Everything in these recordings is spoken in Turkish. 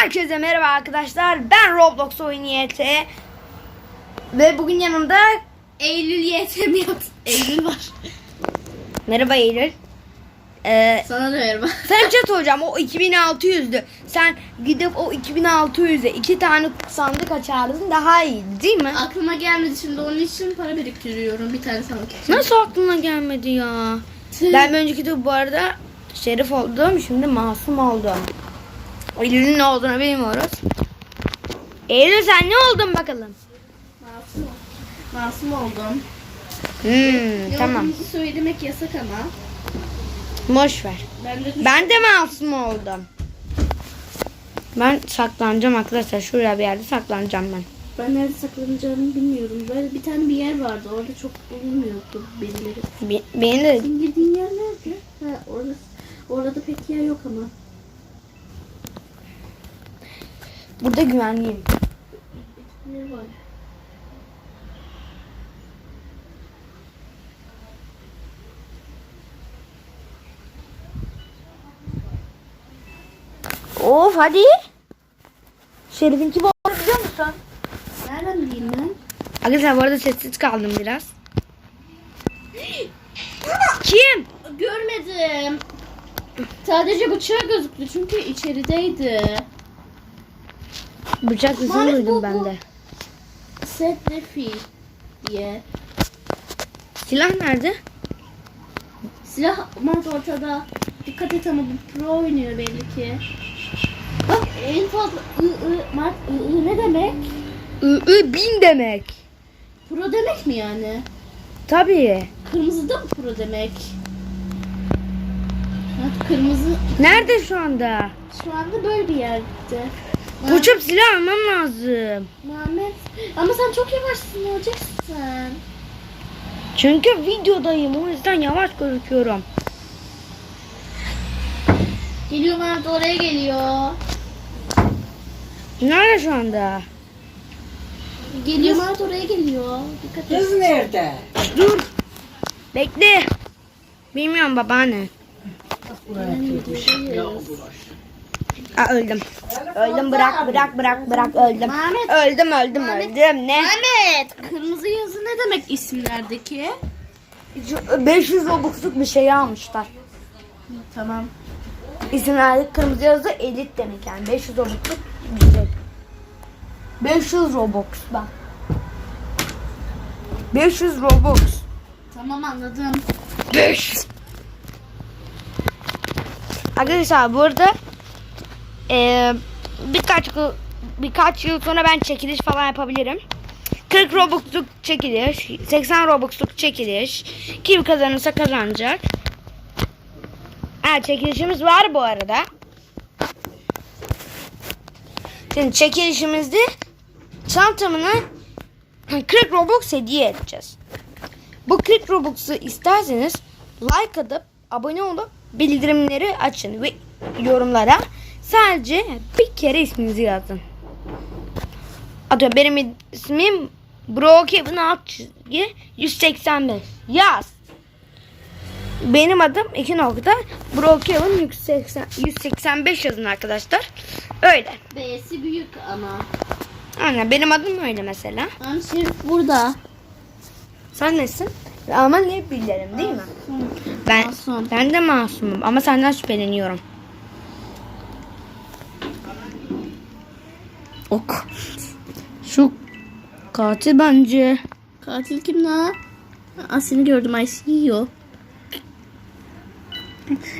Herkese merhaba arkadaşlar. Ben Roblox oyun YT. Ve bugün yanımda Eylül YTM yaptı. Eylül var. merhaba Eylül. Ee, Sana da merhaba. sen chat hocam o 2600'dü. Sen gidip o 2600'e iki tane sandık açardın daha iyiydi değil mi? Aklıma gelmedi şimdi onun için para biriktiriyorum. Bir tane sana için. Nasıl aklına gelmedi ya? Ben bir önceki de bu arada şerif oldum. Şimdi masum oldum. Eylül'ün ne olduğunu bilmiyoruz. Eylül sen ne oldun bakalım? Masum, masum oldum. Hmm, tamam. olduğumuzu söylemek yasak ama. Boş ver. Ben de Ben de masum oldum. Ben saklanacağım arkadaşlar. Şuraya bir yerde saklanacağım ben. ben nerede saklanacağımı bilmiyorum. Böyle bir tane bir yer vardı. Orada çok bulunmuyordu birileri. Be- beni de Senin girdiğin yer nerede? Ha orada. Orada pek yer yok ama. Burada güvenliyim. Ne var? Of hadi. Şerif'in kim olduğunu biliyor musun? Nereden bileyim ben? Arkadaşlar bu arada sessiz kaldım biraz. Kim? Görmedim. Sadece bıçağı gözüktü çünkü içerideydi. Bıçak sesini Maalesef duydum bu- ben de. Set Refi diye. Silah nerede? Silah mat ortada. Dikkat et ama bu pro oynuyor belli ki. Bak en fazla ı ı Mart ı ı ne demek? I, bin demek. Pro demek mi yani? Tabii. Kırmızı da mı pro demek? Bak kırmızı Nerede şu anda? şu anda böyle bir yerde. Uçup silah almam lazım. Muhammed ama sen çok yavaşsın olacaksın? Çünkü videodayım o yüzden yavaş gözüküyorum. Geliyor Muhammed oraya geliyor. Nerede şu anda? Geliyor Muhammed oraya geliyor. Dikkat et. Kız nerede? Dur. Bekle. Bilmiyorum babaanne. Aa, öldüm. Öldüm bırak bırak bırak bırak öldüm. Mehmet. Öldüm öldüm öldüm ne? Mehmet kırmızı yazı ne demek isimlerdeki? Şu 500 robuxluk bir şey almışlar. Tamam. İsimlerdeki kırmızı yazı elit demek yani 500 robuxluk bir şey. 500 robux bak. 500 robux. Tamam anladım. 500. Arkadaşlar burada eee birkaç birkaç yıl sonra ben çekiliş falan yapabilirim. 40 Robux'luk çekiliş, 80 Robux'luk çekiliş. Kim kazanırsa kazanacak. Ha çekilişimiz var bu arada. Şimdi çekilişimizde çantamını 40 Robux hediye edeceğiz. Bu 40 Robux'u isterseniz like atıp abone olup bildirimleri açın ve yorumlara sadece bir kere isminizi yazın. Atıyorum benim ismim Brookhaven alt çizgi 185 yaz. Benim adım iki nokta Brookhaven 180 185 yazın arkadaşlar. Öyle. B'si büyük ama. Aynen benim adım öyle mesela. Ama Şerif burada. Sen nesin? Ama ne bilirim değil mi? Ben Masum. ben de masumum ama senden şüpheleniyorum. Ok. Şu katil bence. Katil kim lan? Aa, seni gördüm I see you.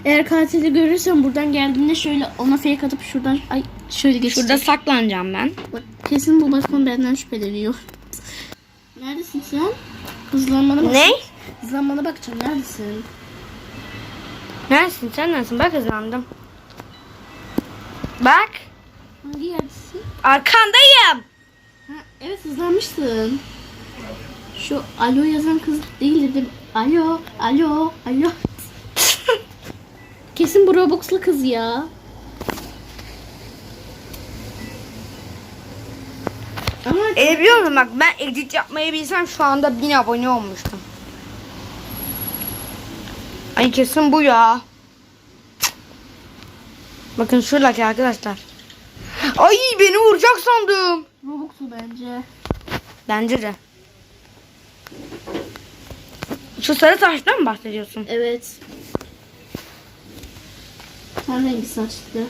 Eğer katili görürsem buradan geldiğinde şöyle ona fake atıp şuradan ay şöyle geçecek. Şurada saklanacağım ben. Bak, kesin bu bakma benden şüpheleniyor. Neredesin sen? Hızlanmana bak. Ne? Hızlanmana bakacağım. Neredesin? Neresin sen neresin? Bak hızlandım. Bak. Hangi yerdesin? Arkandayım. Ha, evet hızlanmışsın. Şu alo yazan kız değil dedim. Alo, alo, alo. Kesin bu Robux'lu kız ya. Ama E biliyor musun bak ben edit yapmayı bilsem şu anda 1000 abone olmuştum. Ay kesin bu ya. Bakın şuradaki arkadaşlar. Ay beni vuracak sandım. Robux'u bence. Bence de. Şu sarı taştan mı bahsediyorsun? Evet. Sen rengi saçlı.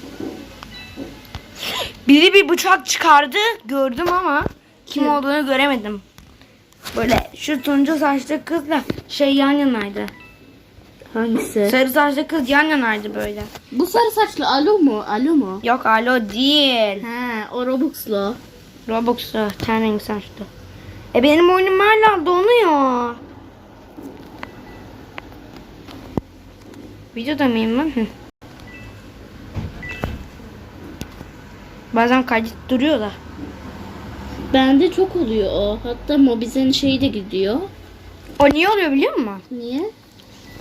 Biri bir bıçak çıkardı gördüm ama kim olduğunu göremedim. Böyle şu turuncu saçlı kızla şey yan yanaydı. Hangisi? Sarı saçlı kız yan yanaydı böyle. Bu sarı saçlı alo mu? Alo mu? Yok alo değil. He, o Robux'lu. Robux'u ten renk saçlı. E benim oyunum hala donuyor. Videoda mıyım ben? Hı. Bazen kaydet duruyor da. Bende çok oluyor o. Hatta Mobizen şeyi de gidiyor. O niye oluyor biliyor musun? Niye?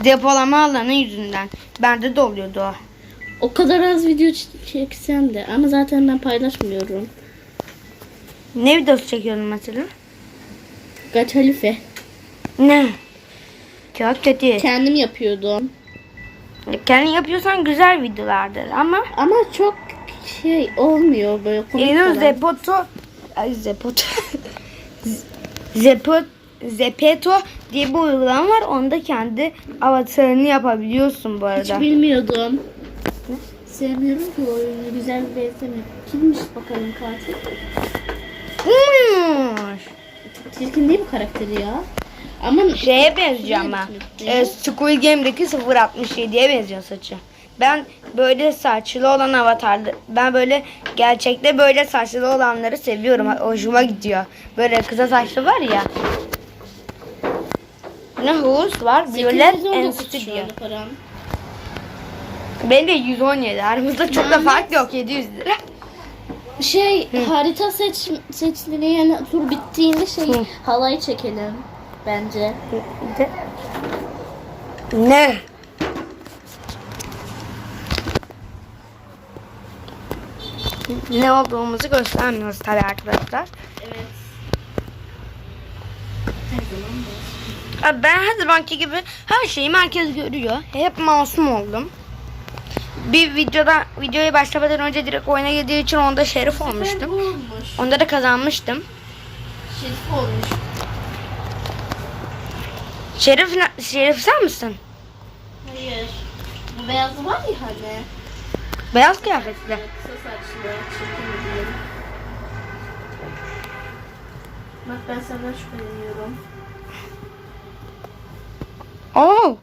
Depolama alanı yüzünden. Bende de oluyordu o. O kadar az video çeksem de ama zaten ben paylaşmıyorum. Ne videosu çekiyordun mesela? Gaç Halife. Ne? Çok kötü. Kendim yapıyordum. Kendin yapıyorsan güzel videolardır ama Ama çok şey olmuyor böyle komik Eylül falan. Zepoto Ay Zepoto Zepot Zepeto diye bir uygulama var. Onda kendi avatarını yapabiliyorsun bu Hiç arada. bilmiyordum. Sevmiyorum ki o oyunu. Güzel bir benzemiyor. Kimmiş bakalım katil? Uyumuş. Çirkin değil bu karakteri ya. Ama Şeye benziyor ama. E, Squid Game'deki 067'ye benziyor saçı. Ben böyle saçlı olan avatarlı, ben böyle gerçekte böyle saçlı olanları seviyorum. Hoşuma gidiyor. Böyle kısa saçlı var ya. Ne hus var? Violet 819 Enstitü şu diyor. anda param. Benim de 117. Aramızda çok da fark yok. 700 lira. Şey harita seç seçtiğinde yani tur bittiğinde şey Hı. halay çekelim bence. Ne? Ne olduğumuzu göstermiyoruz tabii arkadaşlar. Evet. Abi Ben her zamanki gibi her şeyi merkez görüyor. Hep masum oldum. Bir videoda videoya başlamadan önce direkt oyuna girdiği için onda şerif olmuştum. Olmuş. Onda da kazanmıştım. Şerif olmuş. Şerif, şerif sen misin? Hayır. Bu beyazı var ya hani. Beyaz kıyafetli. Kısa saçlı. Çirkin. Bak ben senden şüpheleniyorum. Oo.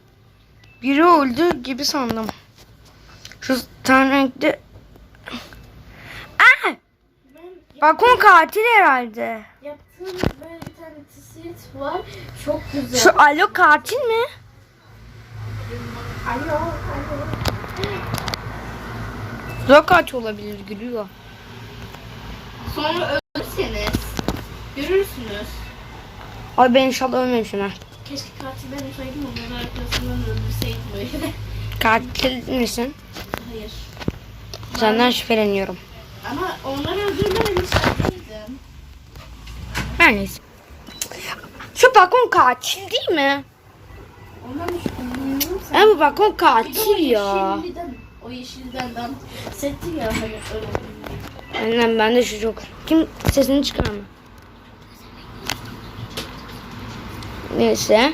Biri öldü gibi sandım. Şu ten renkli... Aa! Ben Balkon katil herhalde. yaptığım böyle bir tane tişört var. Çok güzel. Şu alo katil mi? Alo, alo. Katil olabilir gülüyor. Sonra ölürseniz görürsünüz. Ay ben inşallah ölmemişim ha. Keşke katil ben olsaydım onları arkasından öldürseydim böyle. Katil misin? Hayır. Senden şüpheleniyorum. Ama onları öldürmemiş değildim. Her neyse. Şu balkon katil değil mi? Ondan da şüpheleniyorum. Ama bu balkon katil ya. o yeşilden ben settim ya hani öyle. Aynen ben de şu çok. Kim sesini çıkarma. Neyse.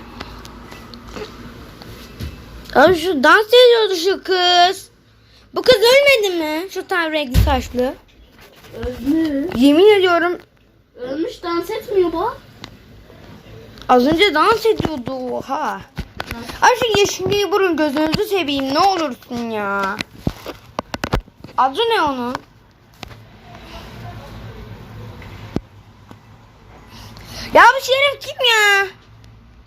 Abi şu dans ediyordu şu kız. Bu kız ölmedi mi? Şu tane renkli saçlı. Ölmüş. Yemin ediyorum Ölmüş dans etmiyor bu. az önce dans ediyordu. Oha. Ay şu yeşilliği vurun gözünüzü seveyim ne olursun ya. Adı ne onun? Ya bu şerif kim ya?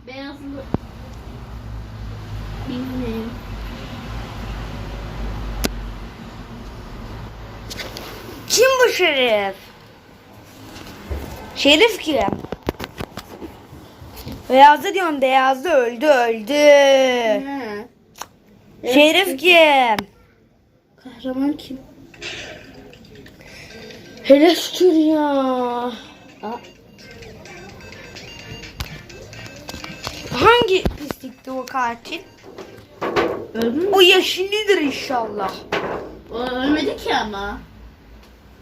Beyazlı. Bilmiyorum. Kim bu şerif? Şerif kim? Beyazlı diyorum beyazlı öldü öldü. He. Şerif kim? Kahraman kim? Hele şükür ya. Aa, Hangi pislikti o katil? ölmüş. O yeşillidir inşallah. O ölmedi ki ama.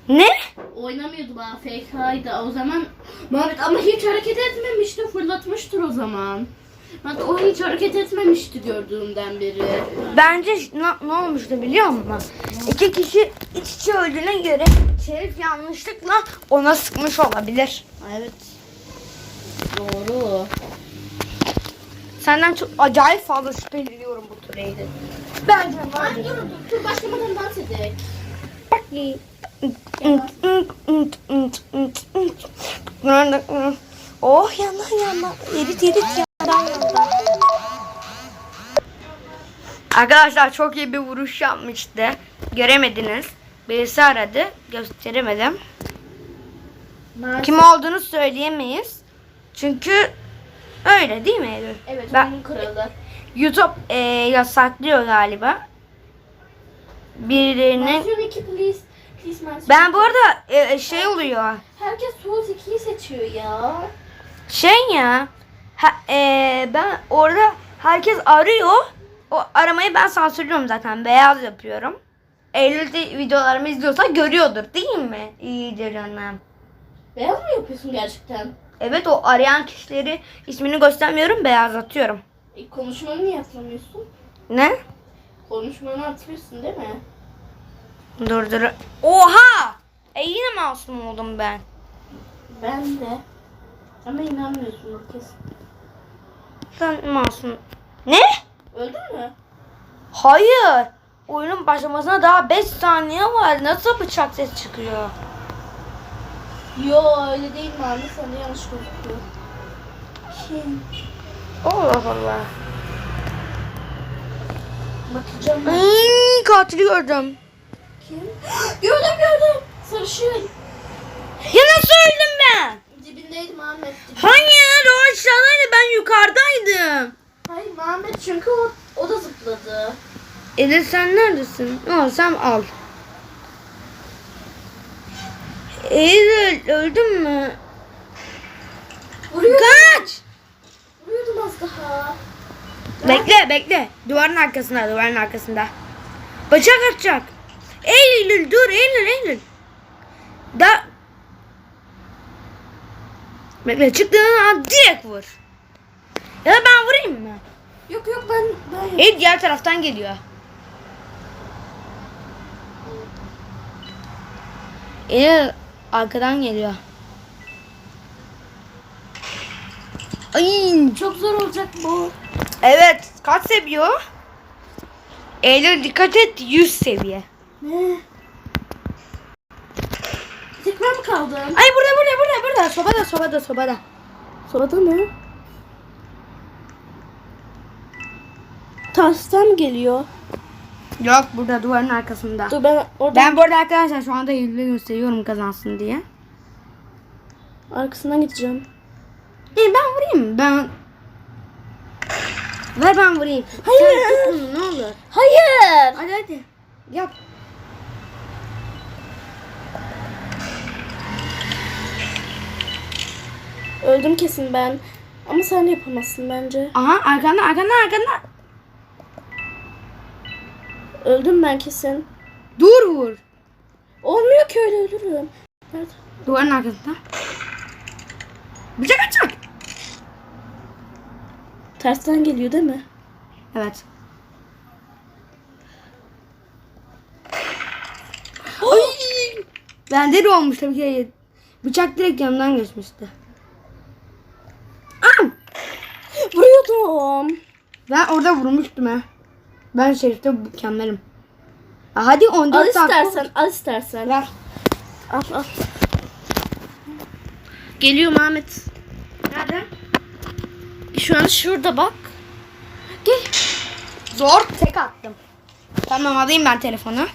Ne? Oynamıyordu bana FK'ydı o zaman. Muhammed ama hiç hareket etmemişti. Fırlatmıştır o zaman. Ben o hiç hareket etmemişti gördüğümden beri. Bence ne, ne olmuştu biliyor musun? İki kişi iç içe öldüğüne göre Şerif yanlışlıkla ona sıkmış olabilir. Evet. Doğru. Senden çok acayip fazla şüpheleniyorum bu türeydi. Bence var. Dur dur dur başlamadan dans edelim. Oh yana yana. Erit erit yandan yandan. Arkadaşlar çok iyi bir vuruş yapmıştı. Göremediniz. Birisi aradı. Gösteremedim. Kim olduğunu söyleyemeyiz. Çünkü öyle değil mi Eylül? Evet Ben- onun kralı. YouTube e, yasaklıyor galiba. Birilerinin... Mansiyon 2 please. Please mansiyon. Ben bu arada e, şey oluyor. Herkes Souls 2'yi seçiyor ya. Şey ya. ha- e, ben orada herkes arıyor. O aramayı ben sansürlüyorum zaten. Beyaz yapıyorum. Eylül de videolarımı izliyorsa görüyordur değil mi? İyidir canım. Beyaz mı yapıyorsun gerçekten? Evet o arayan kişileri ismini göstermiyorum beyazlatıyorum. E, konuşmanı niye atlamıyorsun? Ne? Konuşmanı atıyorsun değil mi? Dur dur. Oha! E yine masum oldum ben. Ben de. Ama inanmıyorsun kesin. Sen masum. Ne? Öldün mü? Hayır. Oyunun başlamasına daha 5 saniye var. Nasıl bıçak ses çıkıyor? Yo öyle değil mi anne sana yanlış gözüküyor. Kim? Allah Allah. Bakacağım ben. Hmm, katili gördüm. Kim? gördüm gördüm. Sarışın. Ya nasıl öldüm ben? Dibindeydi Muhammed. Hayır o aşağıdaydı ben yukarıdaydım. Hayır Muhammed çünkü o, o da zıpladı. Edil sen neredesin? Alsam al. Edil öldün mü? Vuruyordum. Kaç! Vuruyordum az daha. Bekle bekle. Duvarın arkasında duvarın arkasında. Bıçak atacak. Eylül dur Eylül Eylül. Da Bekle çıktığın an direkt vur. Ya da ben vurayım mı? Yok yok ben ben Eylül diğer taraftan geliyor. Eylül arkadan geliyor. Ay çok zor olacak bu. Evet. Kaç seviye o? Eylül dikkat et 100 seviye. Ne? Tek ben mi kaldım? Ay burada burada burada burada. Sobada sobada sobada. Sobada mı? Tersten geliyor. Yok burada duvarın arkasında. Dur ben orada Ben bu arada arkadaşlar şu anda Eylül'e gösteriyorum kazansın diye. arkasından gideceğim. E ben vurayım ben. Ver ben vurayım. Hayır. Sen tut bunu, ne olur. Hayır. Hadi hadi. Yap. Öldüm kesin ben. Ama sen yapamazsın bence. Aha arkanda arkanda arkanda. Öldüm ben kesin. Dur vur. Olmuyor ki öyle ölürüm. Nerede? Duvarın arkasında. Bıçak atacak. Tersten geliyor değil mi? Evet. Ay! Bende de olmuş tabii ki. Bıçak direkt yanından geçmişti. Am! Vuruyordum. Ben orada vurmuştum ha. Ben şerifte mükemmelim. Ha, Hadi 14 Al dakika. istersen, al istersen. Ver. Al al. Geliyor Mehmet. Nerede? Şu an şurada bak. Gel. Zor tek attım. Tamam alayım ben telefonu.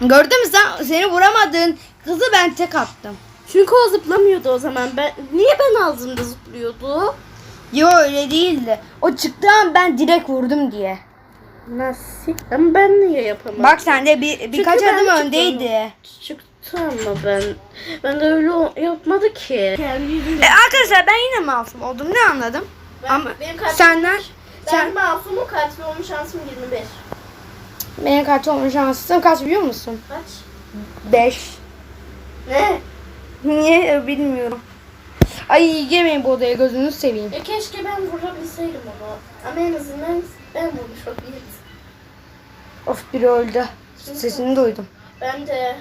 Gördün mü sen seni vuramadın. Kızı ben tek attım. Çünkü o zıplamıyordu o zaman. Ben niye ben aldığımda zıplıyordu? Yo öyle değildi. O çıktığı an ben direkt vurdum diye. Nasıl? Ama ben niye yapamadım? Bak sen de bir, birkaç ben adım çıktım. öndeydi. Çıktı ama ben. Ben de öyle o- yapmadı ki. E, arkadaşlar ben yine masum oldum ne anladım? Ama benim kaç- senden Ben sen masumum katil olma şansım 25. benim kaç olma şansın kaç biliyor musun? Kaç? 5. Ne? Niye bilmiyorum. Ay yemeyin bu odaya gözünüzü seveyim. Ya keşke ben vurabilseydim onu. Ama en azından ben vurmuş olayım. Of biri öldü. Sesini duydum. Ben de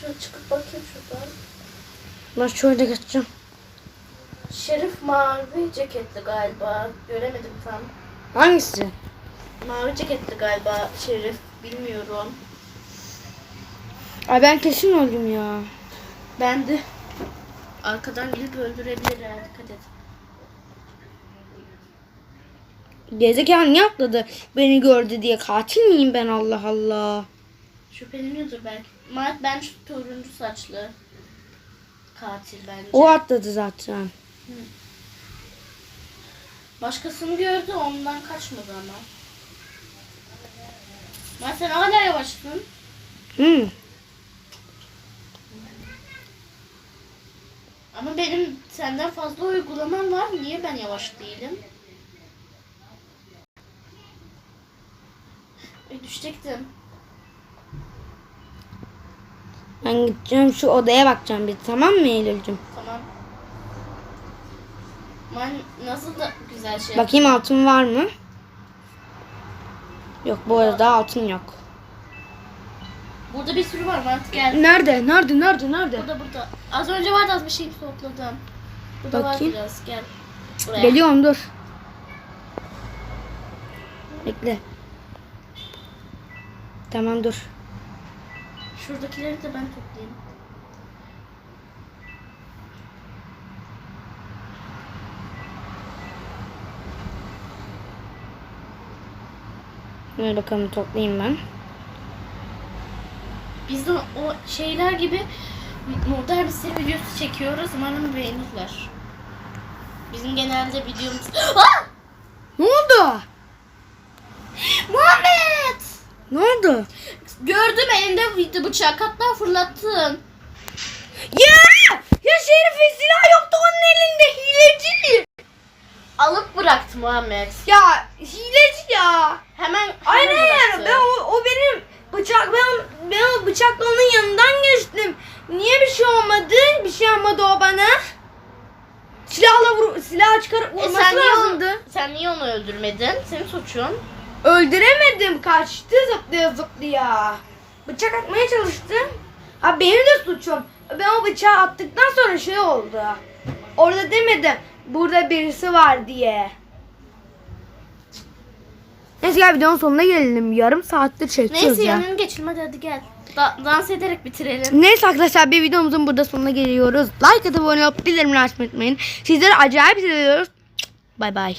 şöyle çıkıp bakayım şuradan. Ben şöyle geçeceğim. Şerif mavi ceketli galiba. Göremedim tam. Hangisi? Mavi ceketli galiba Şerif. Bilmiyorum. Ay ben kesin öldüm ya. Ben de arkadan gelip öldürebilir ha, dikkat et. Gezekalı niye atladı? Beni gördü diye katil miyim ben Allah Allah. Şüpheleniyordur belki. Mart ben şu turuncu saçlı katil bence. O atladı zaten. Başkasını gördü ondan kaçmadı ama. Mart sen hala yavaşsın. Hmm. Ama benim senden fazla uygulamam var. Niye ben yavaş değilim? E, düşecektim. Ben gideceğim şu odaya bakacağım bir tamam mı Eylül'cüm? Tamam. Man nasıl da güzel şey. Bakayım altın var mı? Yok bu arada altın yok. Burada bir sürü var Mart gel. Nerede? Nerede? Nerede? Nerede? Burada burada. Az önce vardı az bir şey topladım. Burada Bakayım. var biraz gel. Buraya. Geliyorum dur. Bekle. Tamam dur. Şuradakileri de ben toplayayım. Ver bakalım toplayayım ben. Biz de o şeyler gibi modern bir videosu çekiyoruz. Umarım beğenirler. Bizim genelde videomuz... Ah! Ne oldu? Muhammed! Ne oldu? Gördüm elinde bıçak hatta fırlattın. Ya! Ya Şerif'in silah yoktu onun elinde hileci. Alıp bıraktı Muhammed. Ya hileci ya. Hemen Aynen hemen bıraktı. ben o, o benim bıçak ben ben bıçakla onun yanından geçtim. Niye bir şey olmadı? Bir şey olmadı o bana. Silahla vur, silah çıkarıp E vurması sen niye, lazımdı. onu, sen niye onu öldürmedin? Senin suçun. Öldüremedim. Kaçtı zıplaya zıplaya. Bıçak atmaya çalıştım. Ha benim de suçum. Ben o bıçağı attıktan sonra şey oldu. Orada demedim. Burada birisi var diye. Neyse gel videonun sonuna gelelim. Yarım saattir çekiyoruz Neyse ya. yanını hadi hadi gel. Da- dans ederek bitirelim. Neyse arkadaşlar bir videomuzun burada sonuna geliyoruz. Like atıp abone olup bildirimleri açmayı unutmayın. Sizleri acayip seviyoruz. Bay bay.